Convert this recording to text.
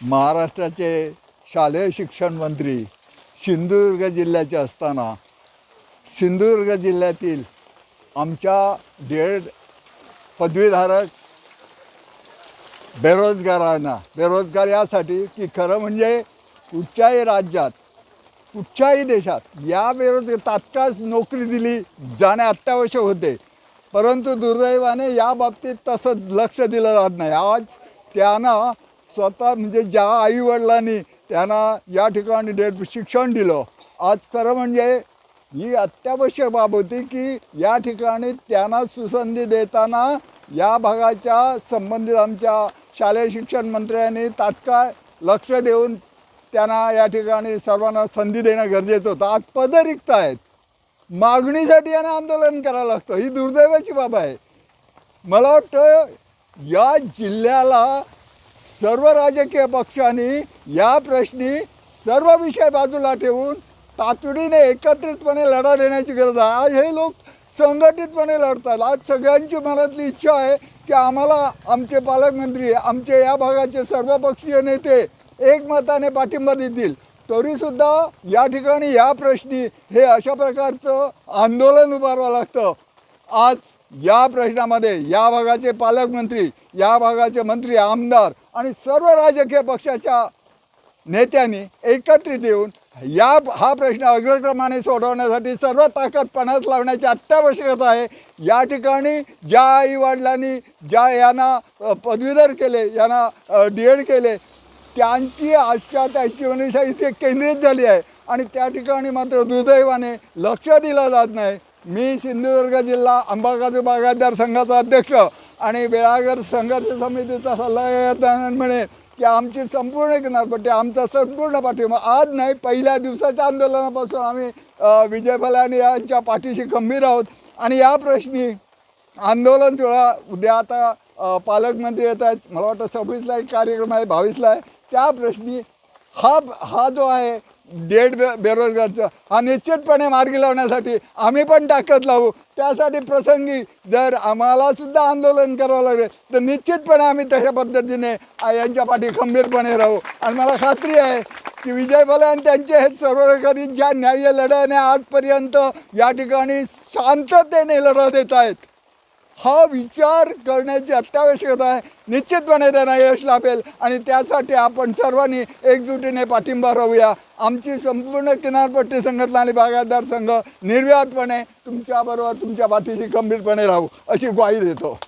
महाराष्ट्राचे शालेय शिक्षण मंत्री सिंधुदुर्ग जिल्ह्याचे असताना सिंधुदुर्ग जिल्ह्यातील आमच्या डेड पदवीधारक बेरोजगारांना बेरोजगार यासाठी की खरं म्हणजे कुठच्याही राज्यात कुठच्याही देशात या बेरोजगार तात्काळ नोकरी दिली जाणे अत्यावश्यक होते. परंतु दुर्दैवाने या बाबतीत तसं लक्ष दिलं जात नाही. आज त्यांना स्वतः म्हणजे ज्या आईवडिलांनी त्यांना या ठिकाणी डेट शिक्षण दिलं. आज खरं म्हणजे ही अत्यावश्यक बाब होती की या ठिकाणी त्यांना सुसंधी देताना या भागाच्या संबंधित आमच्या शालेय शिक्षण मंत्र्यांनी तात्काळ लक्ष देऊन त्यांना या ठिकाणी सर्वांना संधी देणं गरजेचं होतं. आज पदं रिक्त आहेत. मागणीसाठी यांना आंदोलन करावं लागतं. ही दुर्दैवाची बाब आहे. मला वाटतं या जिल्ह्याला सर्व राजकीय पक्षांनी या प्रश्नी सर्व विषय बाजूला ठेवून तातडीने एकत्रितपणे लढा देण्याची गरज आहे. आज हे लोक संघटितपणे लढतात. आज सगळ्यांची मनातली इच्छा आहे की आम्हाला आमचे पालकमंत्री आमचे या भागाचे सर्वपक्षीय नेते एकमताने पाठिंबा देतील. तरीसुद्धा या ठिकाणी या प्रश्नी हे अशा प्रकारचं आंदोलन उभारावं लागतं. आज या प्रश्नामध्ये या भागाचे पालकमंत्री या भागाचे मंत्री आमदार आणि सर्व राजकीय पक्षाच्या नेत्यांनी एकत्रित येऊन या हा प्रश्न अग्रक्रमाने सोडवण्यासाठी सर्व ताकद पणास लावण्याची अत्यावश्यकता आहे. या ठिकाणी ज्या आईवडिलांनी ज्या यांना पदवीधर केले यांना डी एड केले त्यांची आजच्या त्यांची मनुष्या इथे केंद्रित झाली आहे. आणि त्या ठिकाणी मात्र दुर्दैवाने लक्ष दिलं जात नाही. मी सिंधुदुर्ग जिल्हा अंबागाजू बागायतदार संघाचा अध्यक्ष. आणि वेळागर संघर्ष समितीचा सल्लागार म्हणे की आमची संपूर्ण किनारपट्टी आमचा संपूर्ण पाठिंबा. आज नाही पहिल्या दिवसाच्या आंदोलनापासून आम्ही विजय फलानी यांच्या पाठीशी खंबीर आहोत. आणि या प्रश्नी आंदोलन तेवढा उद्या आता पालकमंत्री येत आहेत. मला वाटतं सव्वीसला एक कार्यक्रम आहे बावीसला आहे. त्या प्रश्नी हा हा जो आहे डेड बे बेरोजगारचं. हा निश्चितपणे मार्गी लावण्यासाठी आम्ही पण ताकद लावू. त्यासाठी प्रसंगी जर आम्हाला सुद्धा आंदोलन करावं लागेल तर निश्चितपणे आम्ही तशा पद्धतीने यांच्या पाठी खंबीरपणे राहू. आणि मला खात्री आहे की विजय आणि त्यांचे हे सर्वकारी ज्या न्याय्य लढ्याने आजपर्यंत या ठिकाणी शांततेने लढा देत आहेत हा विचार करण्याची अत्यावश्यकता आहे. निश्चितपणे त्यांना यश लाभेल. आणि त्यासाठी आपण सर्वांनी एकजुटीने पाठिंबा राहूया. आमची संपूर्ण किनारपट्टी संघटना आणि बागायतदार संघ निर्व्यातपणे तुमच्याबरोबर तुमच्या पाठीशी गंभीरपणे राहू अशी ग्वाही देतो.